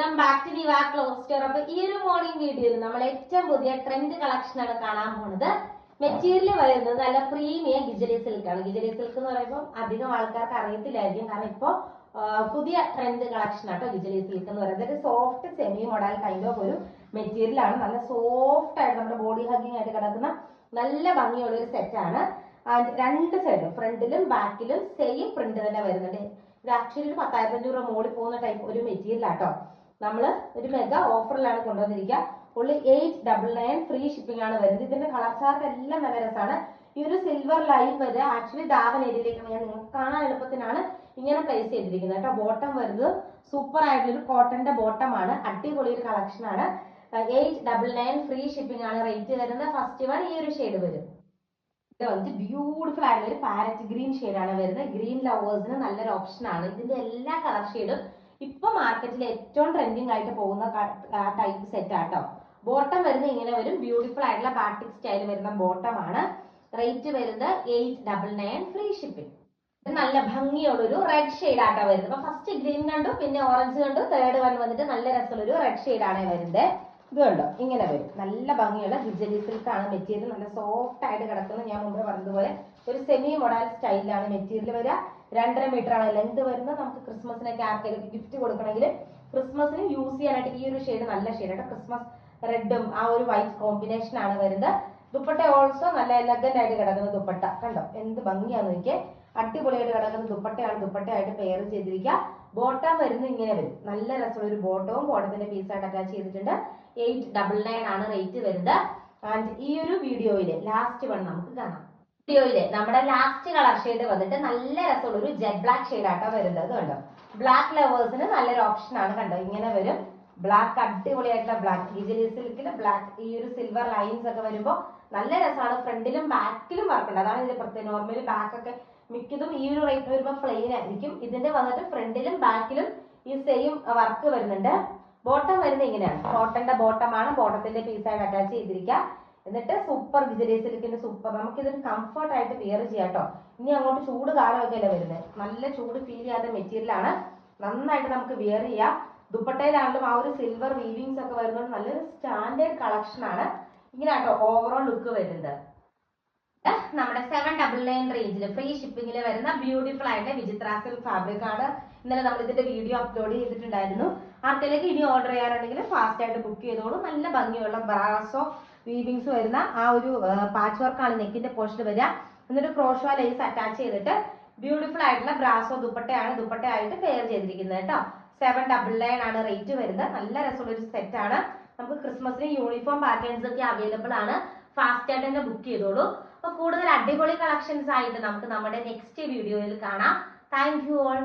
Welcome back to Diva Clothes Store അപ്പൊ ഈ ഒരു മോർണിംഗ് വീഡിയോയിൽ നമ്മൾ ഏറ്റവും പുതിയ ട്രെൻഡ് കളക്ഷൻ ആണ് കാണാൻ പോകുന്നത് മെറ്റീരിയൽ വരുന്നത് നല്ല പ്രീമിയം ഗിജലി സിൽക്ക് ആണ്. ഗിജലി സിൽക്ക് എന്ന് പറയുമ്പോൾ അധികം ആൾക്കാർക്ക് അറിയത്തില്ലായിരിക്കും. കാരണം ഇപ്പോൾ പുതിയ ട്രെൻഡ് കളക്ഷൻ ആട്ടോ ഗിജലി സിൽക്ക് എന്ന് പറയുന്നത്. ഒരു soft semi model kind of ഒരു മെറ്റീരിയൽ ആണ്. നല്ല സോഫ്റ്റ് ആയിട്ട് നമ്മുടെ ബോഡി ഹഗിങ് ആയിട്ട് കിടക്കുന്ന നല്ല ഭംഗിയുള്ള ഒരു സെറ്റ് ആൻഡ് രണ്ട് സൈഡും ഫ്രണ്ടിലും ബാക്കിലും സെയിം പ്രിന്റ് തന്നെ വരുന്നുണ്ട്. ഇത് ആക്ച്വലി ഒരു പത്തായിരത്തി അഞ്ഞൂറ് രൂപ മുകളിൽ പോകുന്ന ടൈപ്പ് ഒരു മെറ്റീരിയൽ ആട്ടോ നമ്മൾ ഒരു മെഗാ ഓഫറിലാണ് കൊണ്ടുവന്നിരിക്കുക. ഉള്ളി eight double nine free shipping ആണ് വരുന്നത്. ഇതിന്റെ കളർ ചാർട്ട് എല്ലാം നല്ല രസമാണ്. ഈ ഒരു സിൽവർ ലൈൻ വരെ ആക്ച്വലി ദാവൻ ഏരിയയിലേക്കാണ് ഞാൻ നിങ്ങൾക്ക് കാണാൻ എളുപ്പത്തിനാണ് ഇങ്ങനെ പ്ലേസ് ചെയ്തിരിക്കുന്നത് കേട്ടോ. ബോട്ടം വരുന്നത് സൂപ്പർ ആയിട്ടുള്ള ഒരു കോട്ടന്റെ ബോട്ടം ആണ്. അടിപൊളി ഒരു കളക്ഷൻ ആണ്. Eight double nine free shipping ആണ് റേറ്റ് വരുന്നത്. ഫസ്റ്റ് വൺ ഈ ഒരു ഷെയ്ഡ് വരും. ഇത് വന്നിട്ട് ബ്യൂട്ടിഫുൾ ആയിട്ടുള്ള ഒരു പാരറ്റ് ഗ്രീൻ ആണ് വരുന്നത്. ഗ്രീൻ ലവേഴ്സിന് നല്ലൊരു ഓപ്ഷൻ ആണ്. ഇതിന്റെ എല്ലാ കളർ ഷെയ്ഡും ഇപ്പൊ മാർക്കറ്റിൽ ഏറ്റവും ട്രെൻഡിങ് ആയിട്ട് പോകുന്ന ടൈപ്പ് സെറ്റ് ആട്ടോ ബോട്ടം വരുന്ന ഇങ്ങനെ വരും. ബ്യൂട്ടിഫുൾ ആയിട്ടുള്ള ബാട്ടിക് സ്റ്റൈൽ വരുന്ന ബോട്ടം ആണ്. റേറ്റ് വരുന്നത് eight double nine free shipping നല്ല ഭംഗിയുള്ള ഒരു റെഡ് ഷെയ്ഡ് ആട്ടോ വരുന്നത്. അപ്പൊ ഫസ്റ്റ് ഗ്രീൻ കണ്ടു പിന്നെ ഓറഞ്ച് കണ്ടു തേർഡ് വൺ വന്നിട്ട് നല്ല രസമുള്ള ഒരു റെഡ് ഷെയ്ഡ് ആണ് വരുന്നത് ഇത് കണ്ടോ? ഇങ്ങനെ വരും. നല്ല ഭംഗിയുള്ള ഗിജലി സിൽക്ക് ആണ്. മെറ്റീരിയൽ നല്ല സോഫ്റ്റ് ആയിട്ട് കിടക്കുന്നത് ഞാൻ മുമ്പ് പറഞ്ഞതുപോലെ ഒരു സെമി മൊഡാൽ സ്റ്റൈലിലാണ് മെറ്റീരിയൽ വരിക. രണ്ടര മീറ്റർ ആണ് ലെങ്ത് വരുന്നത്. നമുക്ക് ക്രിസ്മസിനൊക്കെ ആർക്കെങ്കിലും ഗിഫ്റ്റ് കൊടുക്കണമെങ്കിൽ ക്രിസ്മസിന് യൂസ് ചെയ്യാനായിട്ട് ഈ ഒരു ഷെയ്ഡ് നല്ല ഷെയ്ഡ് ആയിട്ട് ക്രിസ്മസ് റെഡും ആ ഒരു വൈറ്റ് കോമ്പിനേഷൻ ആണ് വരുന്നത്. ദുപ്പട്ട ഓൾസോ നല്ല എലഗന്റ് ആയിട്ട് കിടക്കുന്ന ദുപ്പട്ട. കണ്ടോ? എന്ത് ഭംഗിയാന്ന് നോക്കിയേ. അടിപൊളിയായിട്ട് കിടക്കുന്ന ദുപ്പട്ടയാണ്. ദുപ്പട്ടയായിട്ട് പെയർ ചെയ്തിരിക്കുക. ബോട്ടം വരുന്നത് ഇങ്ങനെ വരും. നല്ല രസമുള്ള ഒരു ബോട്ടവും ബോട്ടത്തിന്റെ പീസായിട്ട് അറ്റാച്ച് ചെയ്തിട്ടുണ്ട്. എയ്റ്റ് ഡബിൾ നയൻ ആണ് റേറ്റ് വരുന്നത്. ആൻഡ് ഈ ഒരു വീഡിയോയിലെ ലാസ്റ്റ് വൺ നമുക്ക് കാണാം. വീഡിയോയിൽ നമ്മുടെ ലാസ്റ്റ് കളർ ഷെയ്ഡ് വന്നിട്ട് നല്ല രസമുള്ള ഒരു ജെറ്റ് ബ്ലാക്ക് ഷെയ്ഡ് വരുന്നത് കണ്ടോ? ബ്ലാക്ക് ലവേഴ്സിന് നല്ലൊരു ഓപ്ഷൻ ആണ് കണ്ടോ? ഇങ്ങനെ വരും. ബ്ലാക്ക് അടിപൊളിയായിട്ടുള്ള ബ്ലാക്ക് ഗിജലി സിൽക്കിൽ ബ്ലാക്ക് ഈ ഒരു സിൽവർ ലൈൻസ് ഒക്കെ വരുമ്പോൾ നല്ല രസമാണ്. ഫ്രണ്ടിലും ബാക്കിലും വർക്ക് അതാണ് ഇതിന്റെ പ്രത്യേകം നോർമലി ബാക്ക് ഒക്കെ മിക്കതും ഈ ഒരു റേറ്റ് വരുമ്പോൾ പ്ലെയിൻ ആയിരിക്കും. ഇതിന്റെ വന്നിട്ട് ഫ്രണ്ടിലും ബാക്കിലും ഈ സെയിം വർക്ക് വരുന്നുണ്ട്. ബോട്ടം വരുന്നത് ഇങ്ങനെയാണ്. കോട്ടന്റെ ബോട്ടമാണ് ബോട്ടത്തിന്റെ പീസായിട്ട് അറ്റാച്ച് ചെയ്തിരിക്കുക. എന്നിട്ട് സൂപ്പർ വിജലി സിൽക്കിന്റെ സൂപ്പർ ഇതിന് കംഫർട്ട് ആയിട്ട് വെയർ ചെയ്യാം കേട്ടോ. ഇനി അങ്ങോട്ട് ചൂട് കാലമൊക്കെ അല്ലേ വരുന്നത്. നല്ല ചൂട് ഫീൽ ചെയ്യാത്ത മെറ്റീരിയൽ ആണ്. നന്നായിട്ട് നമുക്ക് വിയർ ചെയ്യാം. ദുപ്പട്ടയിലാണെങ്കിലും ആ ഒരു സിൽവർ വീവിങ്സ് ഒക്കെ വരുന്നത് നല്ലൊരു സ്റ്റാൻഡേർഡ് കളക്ഷൻ ആണ്. ഇങ്ങനെ കേട്ടോ ഓവറോൾ ലുക്ക് വരുന്നത്. നമ്മുടെ സെവൻ ഡബിൾ നയൻ റേഞ്ചിൽ ഫ്രീ ഷിപ്പിംഗിൽ വരുന്ന ബ്യൂട്ടിഫുൾ ആയിട്ട് വിചിത്ര സിൽക്ക് ഫാബ്രിക് ആണ്. ഇന്നലെ നമ്മൾ ഇതിന്റെ വീഡിയോ അപ്ലോഡ് ചെയ്തിട്ടുണ്ടായിരുന്നു. ആർക്കെങ്കിലും ഇനി ഓർഡർ ചെയ്യാനുണ്ടെങ്കിൽ ഫാസ്റ്റ് ആയിട്ട് ബുക്ക് ചെയ്തോളൂ. നല്ല ഭംഗിയുള്ള ബ്രാസോ വീവിങ്സ് വരുന്ന ആ ഒരു പാച്ച് വർക്കാണ് നെക്കിന്റെ പോർഷൻ വരിക. എന്നിട്ട് ക്രോഷോ ലേസ് അറ്റാച്ച് ചെയ്തിട്ട് ബ്യൂട്ടിഫുൾ ആയിട്ടുള്ള ബ്രാസോ ദുപ്പട്ടയാണ് ദുപ്പട്ടയായിട്ട് പെയർ ചെയ്തിരിക്കുന്നത് കേട്ടോ. സെവൻ ഡബിൾ നയൻ ആണ് റേറ്റ് വരുന്നത്. നല്ല രസമുള്ള ഒരു സെറ്റ് ആണ്. നമുക്ക് ക്രിസ്മസിന് യൂണിഫോം പാറ്റേൺസ് ഒക്കെ അവൈലബിൾ ആണ്. ഫാസ്റ്റ് ആയിട്ട് തന്നെ ബുക്ക് ചെയ്തോളൂ. അപ്പൊ കൂടുതൽ അടിപൊളി കളക്ഷൻസ് ആയിട്ട് നമുക്ക് നമ്മുടെ നെക്സ്റ്റ് വീഡിയോയിൽ കാണാം. Thank you all